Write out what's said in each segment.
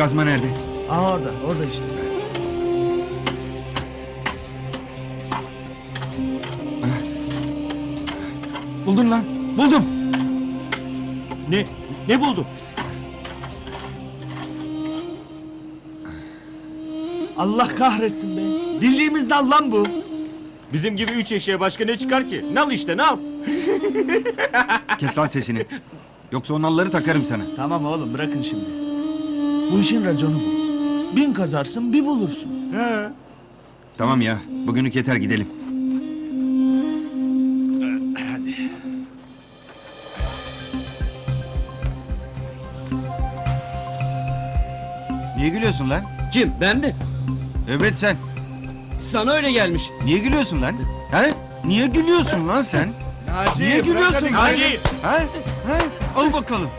Kazma nerede? Aa orada, orada işte. Buldum lan. Buldum. Ne? Ne buldun? Allah kahretsin be. Bildiğimiz dal lan bu. Bizim gibi üç eşeğe başka ne çıkar ki? Nal işte nal. Kes lan sesini. Yoksa o nalları takarım sana. Tamam oğlum bırakın şimdi. Bu işin raconu bu. Bin kazarsın bir bulursun. He. Tamam ya. Bugünlük yeter gidelim. Niye gülüyorsun lan? Kim? Ben mi? Evet sen. Sana öyle gelmiş. Niye gülüyorsun lan? He? Niye gülüyorsun lan sen? Naci, Niye gülüyorsun? Naci! He? He? Al bakalım.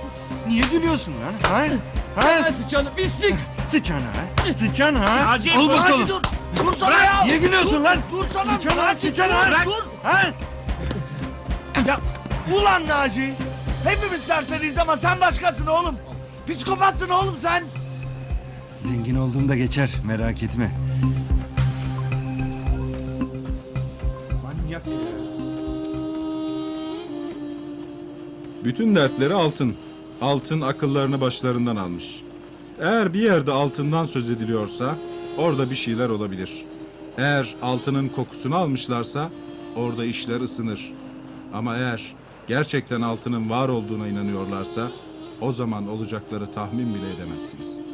Niye gülüyorsun lan? He? Ben He? sıçanı pislik. Sıçan ha? Sıçan ha? Naci, Al bırak. bakalım. dur. Dur sana ya. Niye gülüyorsun lan? Dur sana. Sıçan ha? Sıçan ha? Bırak. Dur. He? Ya Ulan Naci. Hepimiz serseriyiz ama sen başkasın oğlum. Psikopatsın oğlum sen. Zengin olduğumda geçer merak etme. Manyak Bütün dertleri altın. Altın akıllarını başlarından almış. Eğer bir yerde altından söz ediliyorsa orada bir şeyler olabilir. Eğer altının kokusunu almışlarsa orada işler ısınır. Ama eğer gerçekten altının var olduğuna inanıyorlarsa o zaman olacakları tahmin bile edemezsiniz.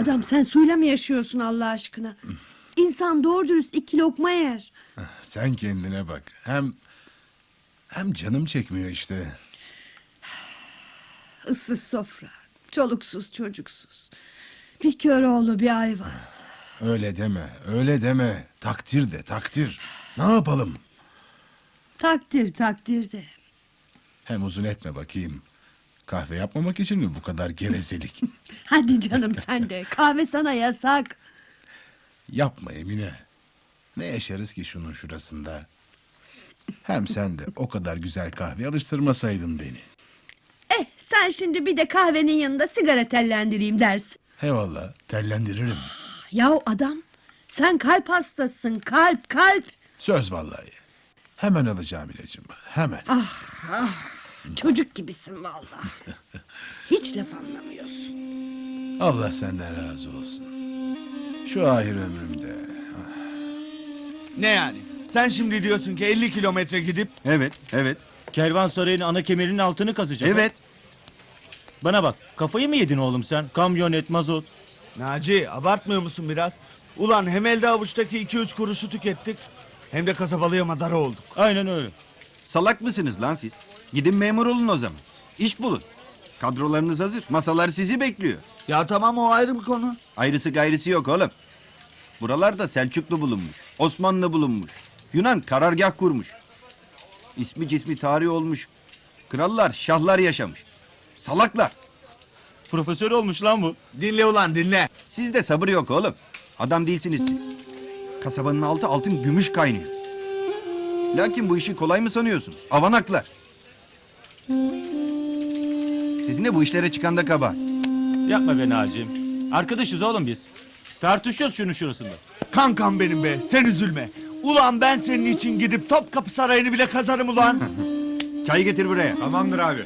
Adam sen suyla mı yaşıyorsun Allah aşkına? İnsan doğru dürüst iki lokma yer. Sen kendine bak. Hem hem canım çekmiyor işte. Issız sofra, çoluksuz çocuksuz. Bir kör oğlu bir ayvaz. Öyle deme, öyle deme. Takdir de, takdir. Ne yapalım? Takdir takdir de. Hem uzun etme bakayım. Kahve yapmamak için mi bu kadar gevezelik? Hadi canım sen de kahve sana yasak. Yapma Emine. Ne yaşarız ki şunun şurasında? Hem sen de o kadar güzel kahve alıştırmasaydın beni. Eh sen şimdi bir de kahvenin yanında sigara tellendireyim dersin. Eyvallah, tellendiririm. Yahu adam sen kalp hastasın kalp kalp. Söz vallahi. Hemen alacağım ilacımı, hemen. Çocuk gibisin vallahi. Hiç laf anlamıyorsun. Allah senden razı olsun. Şu ahir ömrümde Ne yani? Sen şimdi diyorsun ki 50 kilometre gidip Evet, evet, kervansarayın ana kemerinin altını kazacağız. evet. Bana bak kafayı mı yedin oğlum sen? Kamyonet, mazot. Naci abartmıyor musun biraz? Ulan hem elde avuçtaki 2-3 kuruşu tükettik. Hem de kasabalıya madara olduk. Aynen öyle. Salak mısınız lan siz? Gidin memur olun o zaman. İş bulun. Kadrolarınız hazır. Masalar sizi bekliyor. Ya tamam o ayrı bir konu. Ayrısı gayrısı yok oğlum. Buralarda Selçuklu bulunmuş. Osmanlı bulunmuş. Yunan karargah kurmuş. İsmi cismi tarih olmuş. Krallar, şahlar yaşamış. Salaklar. Profesör olmuş lan bu. Dinle ulan dinle. Sizde sabır yok oğlum. Adam değilsiniz siz. Kasabanın altı altın gümüş kaynıyor. Lakin bu işi kolay mı sanıyorsunuz? Avanaklar. Sizin de bu işlere çıkan da kabahat. Yapma be Naci'm. Arkadaşız oğlum biz. Tartışıyoruz şunu şurasında. Kankam benim be sen üzülme. Ulan ben senin için gidip Topkapı Sarayı'nı bile kazarım ulan. Çay getir buraya. Tamamdır abi.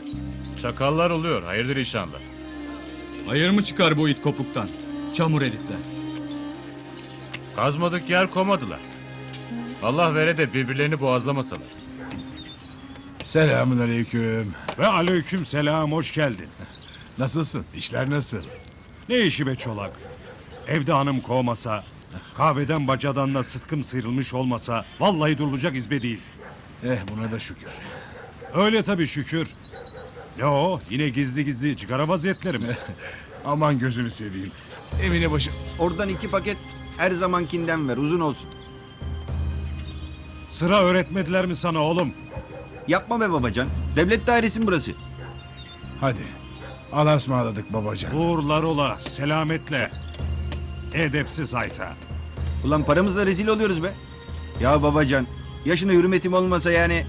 Çakallar oluyor. Hayırdır inşallah. Hayır mı çıkar bu it kopuktan? Çamur herifler. Kazmadık yer komadılar. Allah vere de birbirlerini boğazlamasalar. Selamun aleyküm. Ve aleyküm selam, hoş geldin. Nasılsın? İşler nasıl? Ne işi be çolak? Evde hanım kovmasa, kahveden bacadan da sıtkım sıyrılmış olmasa, vallahi durulacak izbe değil. Eh buna da şükür. Öyle tabii şükür. Ne o, yine gizli gizli cigara vaziyetleri mi? Aman gözünü seveyim. Emine başı... Oradan iki paket her zamankinden ver uzun olsun. Sıra öğretmediler mi sana oğlum? Yapma be babacan. Devlet dairesi mi burası? Hadi. Allah'a ısmarladık babacan. Uğurlar ola, selametle. Edepsiz hayta. Ulan paramızla rezil oluyoruz be. Ya babacan yaşına hürmetim olmasa yani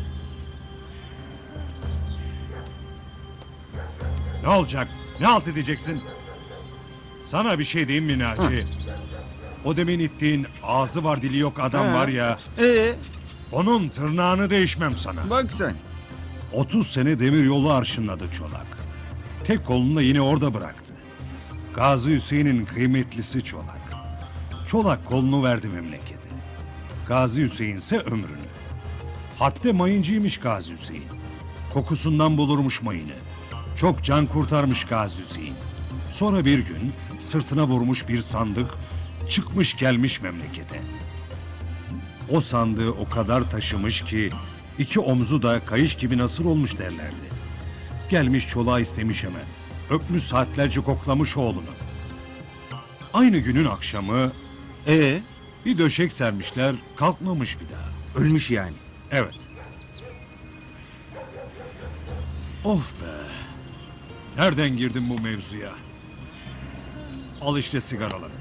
Ne olacak? Ne halt edeceksin? Sana bir şey diyeyim mi Naci? O demin ittiğin ağzı var dili yok adam Ha. var ya. ee Onun tırnağını değişmem sana. bak sen. 30 sene demir yolu arşınladı Çolak. Tek kolunu da yine orada bıraktı. Gazi Hüseyin'in kıymetlisi Çolak. Çolak kolunu verdi memlekete. Gazi Hüseyin ise ömrünü. Harpte mayıncıymış Gazi Hüseyin. Kokusundan bulurmuş mayını. Çok can kurtarmış Gazi Hüseyin. Sonra bir gün sırtına vurmuş bir sandık çıkmış gelmiş memlekete. O sandığı o kadar taşımış ki iki omzu da kayış gibi nasır olmuş derlerdi. Gelmiş çoluğa istemiş hemen. Öpmüş saatlerce koklamış oğlunu. Aynı günün akşamı Ee bir döşek sermişler kalkmamış bir daha. ölmüş yani. Evet. Of be. Nereden girdin bu mevzuya? Al işte sigaraları.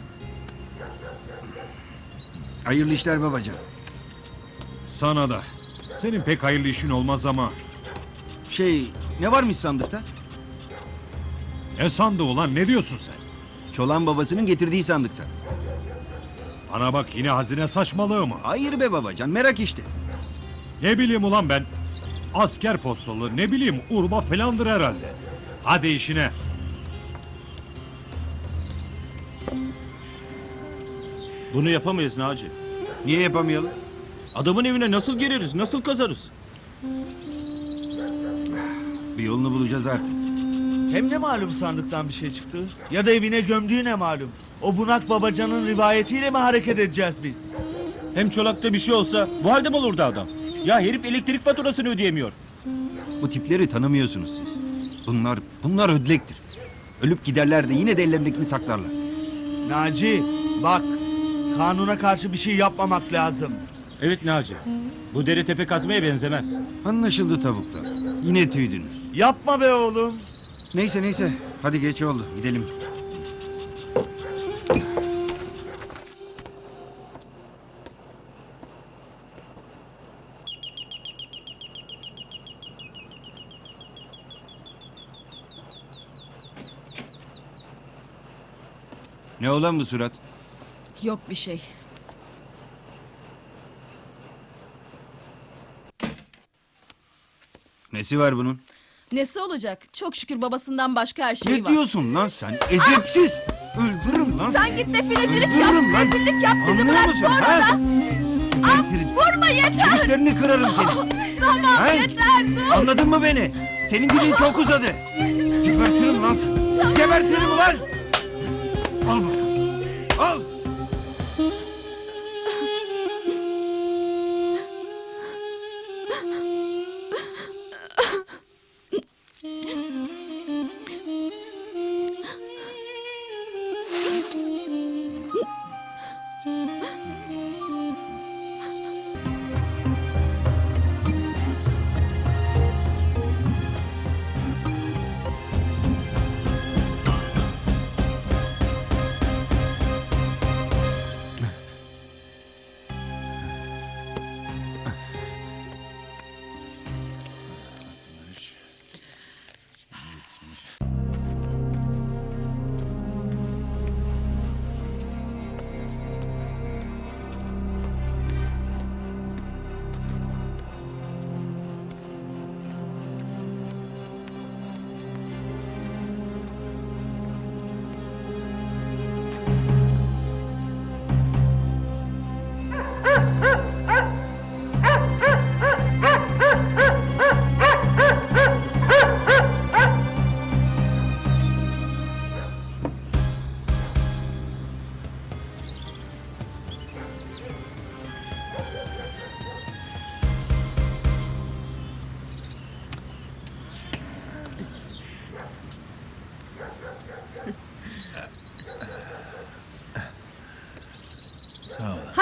Hayırlı işler babacan. Sana da. Senin pek hayırlı işin olmaz ama. Şey ne varmış sandıkta? Ne sandı ulan ne diyorsun sen? Çolan babasının getirdiği sandıkta. Bana bak yine hazine saçmalığı mı? Hayır be babacan merak işte. Ne bileyim ulan ben. Asker postalı ne bileyim urba falandır herhalde. Hadi işine. Bunu yapamayız Naci. Niye yapamayalım? Adamın evine nasıl gireriz, nasıl kazarız? Bir yolunu bulacağız artık. Hem ne malum sandıktan bir şey çıktı? Ya da evine gömdüğü ne malum? O bunak babacanın rivayetiyle mi hareket edeceğiz biz? Hem çolakta bir şey olsa bu halde mi olurdu adam? Ya herif elektrik faturasını ödeyemiyor. Bu tipleri tanımıyorsunuz siz. Bunlar, bunlar ödlektir. Ölüp giderler de yine de ellerindekini saklarlar. Naci bak kanuna karşı bir şey yapmamak lazım. Evet Naci. Bu dere tepe kazmaya benzemez. Anlaşıldı tavuklar. Yine tüydünüz. Yapma be oğlum. Neyse neyse. Hadi geç oldu. Gidelim. Ne olan bu surat? Yok bir şey. Nesi var bunun? Nesi olacak? Çok şükür babasından başka her şey Ne var. diyorsun lan sen? Edepsiz! Öldürürüm lan. Sen git defilecilik yap, Öldürürüm lan. rezillik yap, bizi Anlıyor bırak musun, sonra ha? da. Gebertirim seni. Vurma yeter. Kemiklerini kırarım seni. Tamam Ha? yeter dur. Anladın mı beni? Senin dilin çok uzadı. Gebertirim lan seni. Gebertirim ulan. Al bakalım. Al.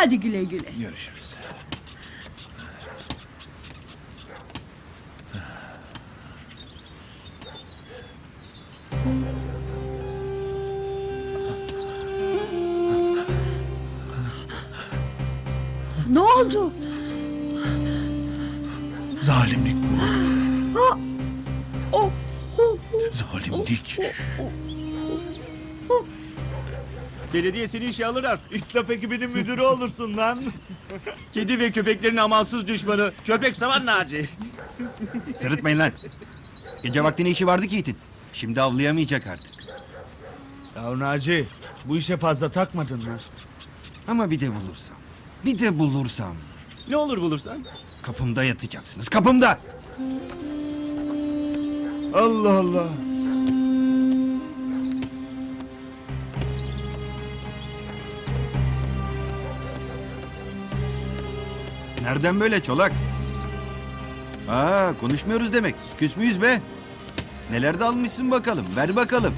Hadi güle güle. Görüşürüz. oldu? Zalimlik bu. Zalimlik. Belediye seni işe alır artık. İtlaf ekibinin müdürü olursun lan. Kedi ve köpeklerin amansız düşmanı. Köpek savan Naci. Sırıtmayın lan. Gece vakti ne işi vardı ki itin? Şimdi avlayamayacak artık. Ya Naci bu işe fazla takmadın mı? Ama bir de bulursam. Bir de bulursam. Ne olur bulursan. Kapımda yatacaksınız. Kapımda. Allah Allah. Nereden böyle çolak? Aa konuşmuyoruz demek. Küs müyüz be? Neler de almışsın bakalım. Ver bakalım.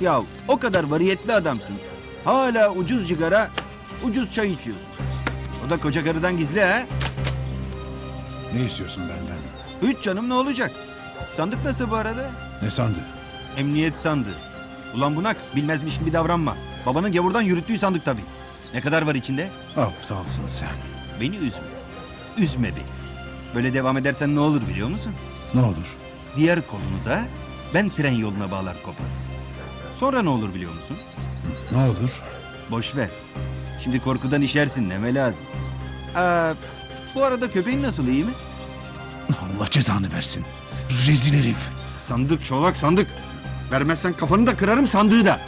Ya o kadar variyetli adamsın. Hala ucuz cigara, ucuz çay içiyorsun. O da koca karıdan gizli ha? Ne istiyorsun benden? Üç canım ne olacak? Sandık nasıl bu arada? Ne sandın? Emniyet sandığı. Ulan bunak bilmezmiş gibi davranma. Babanın gavurdan yürüttüğü sandık tabii. Ne kadar var içinde? Aptalsın sen. Beni üzme. Üzme beni. Böyle devam edersen ne olur biliyor musun? Ne olur? Diğer kolunu da ben tren yoluna bağlar koparım. Sonra ne olur biliyor musun? Ne olur? Boş ver. Şimdi korkudan işersin deme lazım. Aa, bu arada köpeğin nasıl iyi mi? Allah cezanı versin. Rezil herif. Sandık çolak sandık. Vermezsen kafanı da kırarım sandığı da.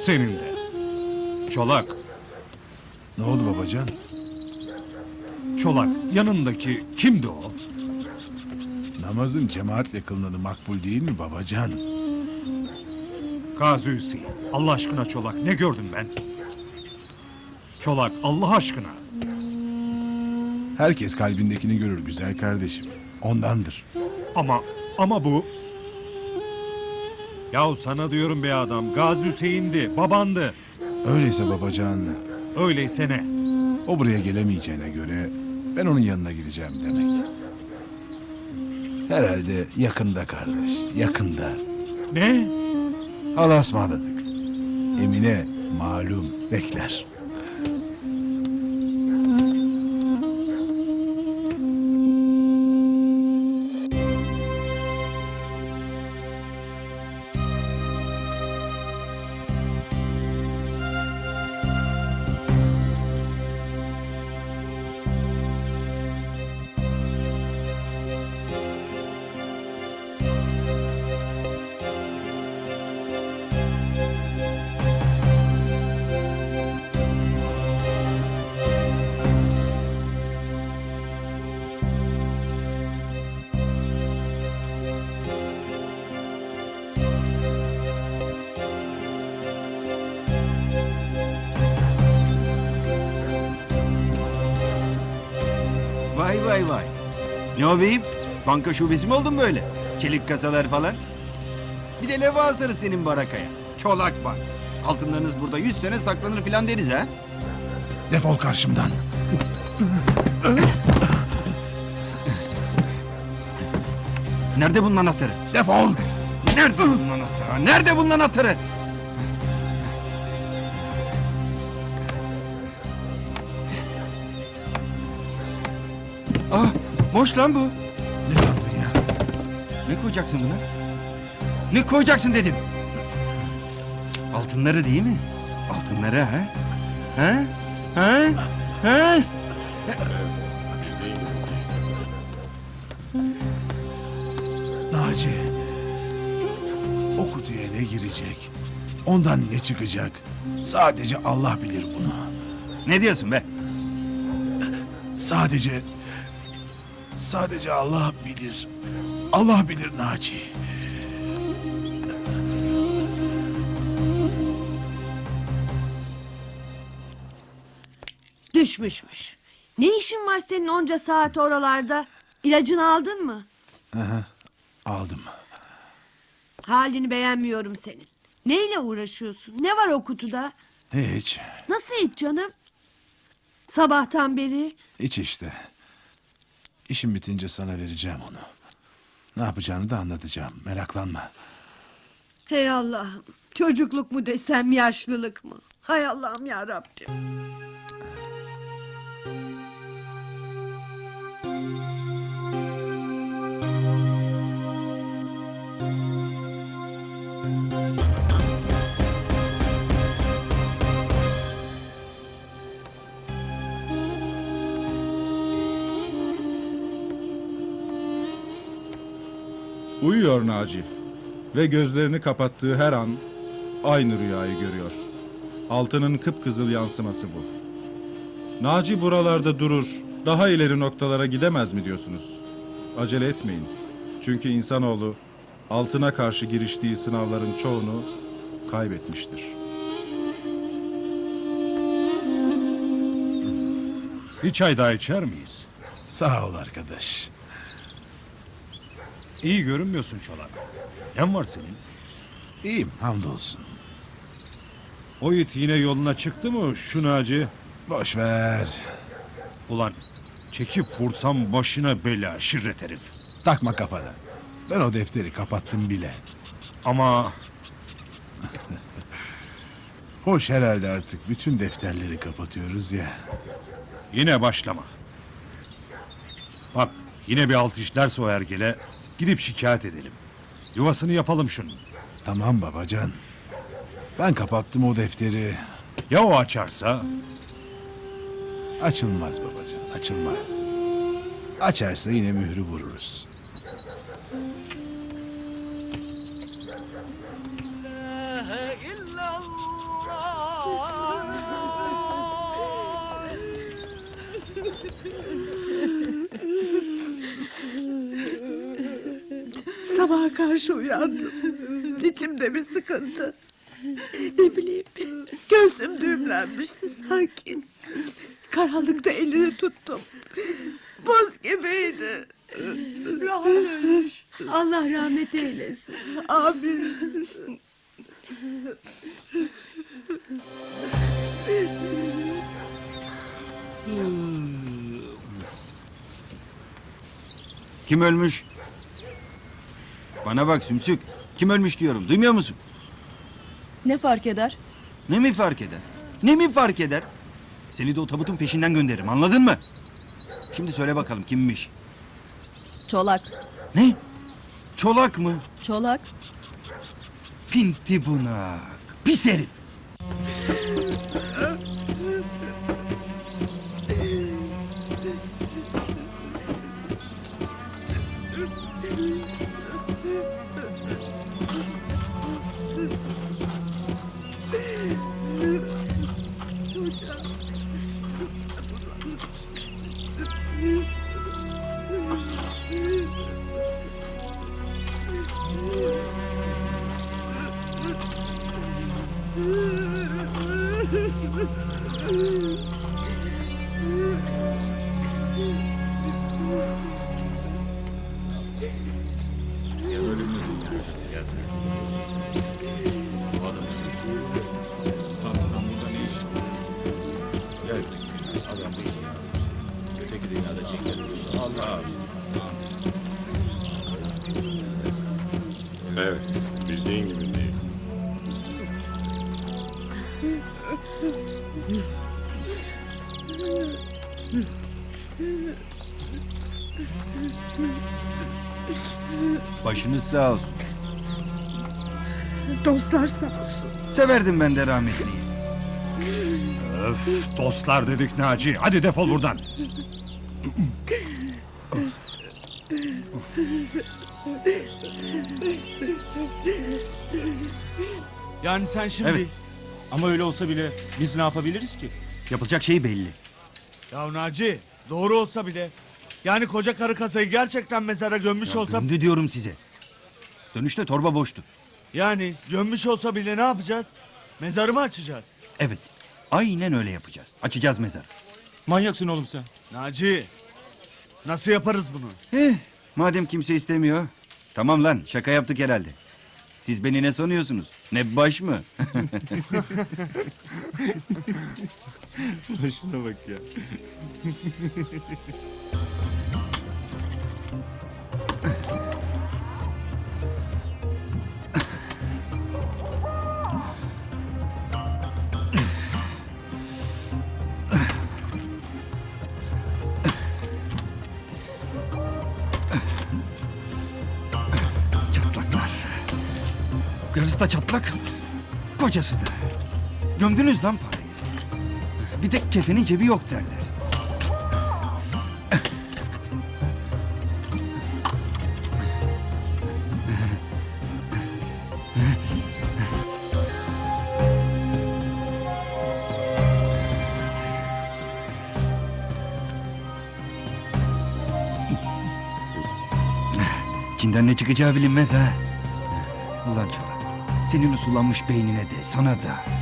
Senin de. Çolak, Ne oldu babacan? Çolak yanındaki kimdi o? Namazın cemaatle kılınanı makbul değil mi babacan? Gazi Hüseyin. Allah aşkına Çolak ne gördüm ben? Çolak Allah aşkına. Herkes kalbindekini görür güzel kardeşim. Ondandır. Ama ama bu... Yahu sana diyorum be adam. Gazi Hüseyin'di, babandı. Öyleyse babacan, Öyleyse ne? o buraya gelemeyeceğine göre ben onun yanına gideceğim demek. Herhalde yakında kardeş, yakında. Ne? Allah'a ısmarladık. Emine malum bekler. O beyim? Banka şubesi mi oldun böyle? Çelik kasalar falan. Bir de leva asarız senin barakaya. Çolak bak. Altınlarınız burada yüz sene saklanır filan deriz ha. Defol karşımdan. Nerede bunun anahtarı? Defol! Nerede bunun anahtarı? Nerede bunun anahtarı? Boş lan bu. Ne sandın ya? Ne koyacaksın buna? Ne koyacaksın dedim. Altınları değil mi? Altınları ha? Ha? Ha? Ha? Naci. O kutuya ne girecek? Ondan ne çıkacak? Sadece Allah bilir bunu. Ne diyorsun be? Sadece... Sadece Allah bilir. Allah bilir Naci. Düşmüşmüş. Ne işin var senin onca saat oralarda? İlacını aldın mı? Aldım. Halini beğenmiyorum senin. Neyle uğraşıyorsun? Ne var o kutuda? Hiç. Nasıl hiç canım? Sabahtan beri Hiç işte. İşim bitince sana vereceğim onu. Ne yapacağını da anlatacağım. Meraklanma. Hey Allah'ım. Çocukluk mu desem yaşlılık mı? Hay Allah'ım ya Rabbim. Uyuyor Naci. Ve gözlerini kapattığı her an aynı rüyayı görüyor. Altının kıpkızıl yansıması bu. Naci buralarda durur, daha ileri noktalara gidemez mi diyorsunuz? Acele etmeyin. Çünkü insanoğlu altına karşı giriştiği sınavların çoğunu kaybetmiştir. Bir çay daha içer miyiz? Sağ ol arkadaş. İyi görünmüyorsun Çolak. Ne var senin? İyiyim hamdolsun. O it yine yoluna çıktı mı şu Naci? Boş ver. Ulan çekip vursam başına bela şirret herif. Takma kafana. Ben o defteri kapattım bile. Ama Hoş herhalde artık bütün defterleri kapatıyoruz ya. yine başlama. Bak yine bir alt işlerse o ergele gidip şikayet edelim. Yuvasını yapalım şunun. Tamam babacan. Ben kapattım o defteri. Ya o açarsa? Açılmaz babacan, açılmaz. Açarsa yine mührü vururuz. Sabaha karşı uyandım. İçimde bir sıkıntı. Ne bileyim göğsüm düğümlenmişti sanki. Karanlıkta elini tuttum. Buz gibiydi. Rahat ölmüş. Allah rahmet eylesin. Amin. Kim ölmüş? Bana bak Sümsük. Kim ölmüş diyorum. Duymuyor musun? Ne fark eder? Ne mi fark eder? Ne mi fark eder? Seni de o tabutun peşinden gönderirim. Anladın mı? Şimdi söyle bakalım kimmiş? Çolak. Ne? Çolak mı? Çolak. Pinti bunak. Pis herif. Sağ olsun. Dostlar sağ olsun. Severdim ben de rahmetliyi. Öf dostlar dedik Naci. Hadi defol buradan. Yani sen şimdi... Evet. Ama öyle olsa bile biz ne yapabiliriz ki? Yapılacak şey belli. Ya Naci doğru olsa bile. Yani koca karı kasayı gerçekten mezara gömmüş Ya olsa... gömdü diyorum size. Dönüşte torba boştu. Yani gömmüş olsa bile ne yapacağız? Mezarı mı açacağız? Evet. Aynen öyle yapacağız. Açacağız mezar. Manyaksın oğlum sen. Naci nasıl yaparız bunu? Eh, madem kimse istemiyor. Tamam lan şaka yaptık herhalde. Siz beni ne sanıyorsunuz? Ne baş mı? Başına bak ya. Karısı da çatlak. Kocası da. Gömdünüz lan parayı. Bir tek kefenin cebi yok derler. İçinden ne çıkacağı bilinmez ha. Senin usulanmış beynine de sana da.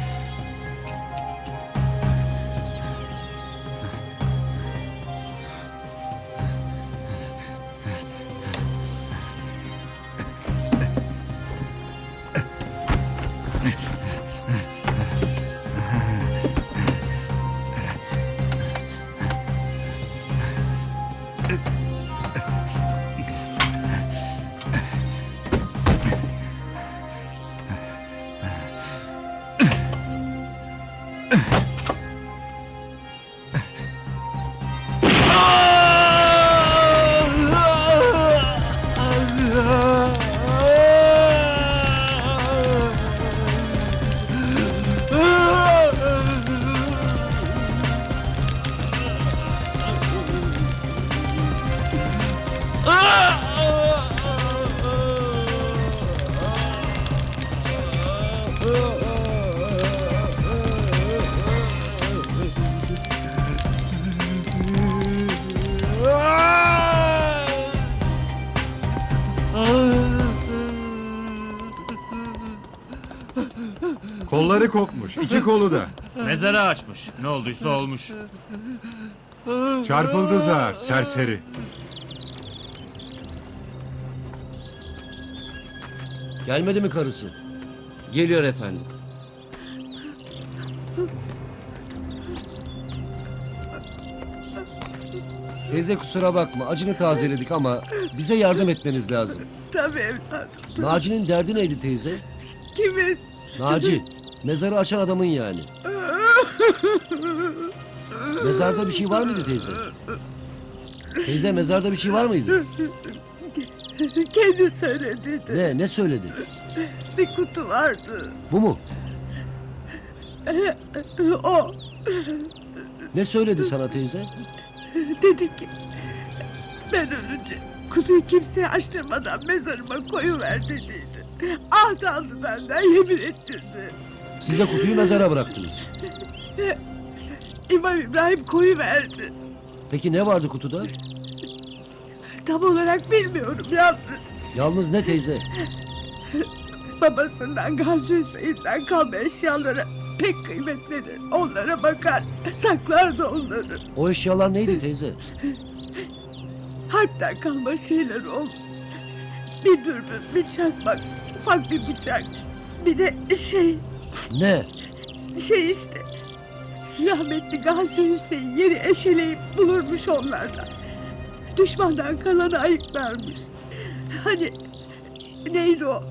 Kolları kopmuş, iki kolu da. Mezarı açmış. Ne olduysa olmuş. Çarpıldı zar, serseri. Gelmedi mi karısı? Geliyor efendim. Teyze kusura bakma acını tazeledik ama bize yardım etmeniz lazım. Tabii evladım. Naci'nin derdi neydi teyze? Kimin? Naci, mezarı açan adamın yani. Mezarda bir şey var mıydı teyze? Teyze mezarda bir şey var mıydı? Kendi söyledi. Ne, ne söyledi? Bir kutu vardı. Bu mu? O Ne söyledi sana teyze? dedi ki ben ölünce kutuyu kimseye açtırmadan mezarıma koyuver dediydi. Ahd aldı benden yemin ettirdi. Siz de kutuyu mezara bıraktınız. İmam İbrahim koyuverdi. Peki ne vardı kutuda? Tam olarak bilmiyorum yalnız. Yalnız ne teyze? Babasından Gazi Hüseyin'den kalma eşyalara pek kıymet verir. Onlara bakar, saklardı onları. O eşyalar neydi teyze? Harpten kalma şeyler oldu. Bir dürbün, bir çakmak, ufak bir bıçak. Bir de şey, Ne? şey işte. Rahmetli Gazi Hüseyin yeri eşeleyip bulurmuş onlardan. Düşmandan kalanı ayıklarmış. Hani neydi o?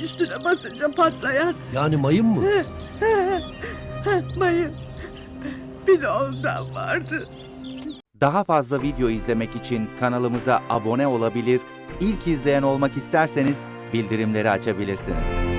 Üstüne basınca patlayan Yani mayın mı? mayın. Bir de ondan vardı. Daha fazla video izlemek için kanalımıza abone olabilir, ilk izleyen olmak isterseniz bildirimleri açabilirsiniz.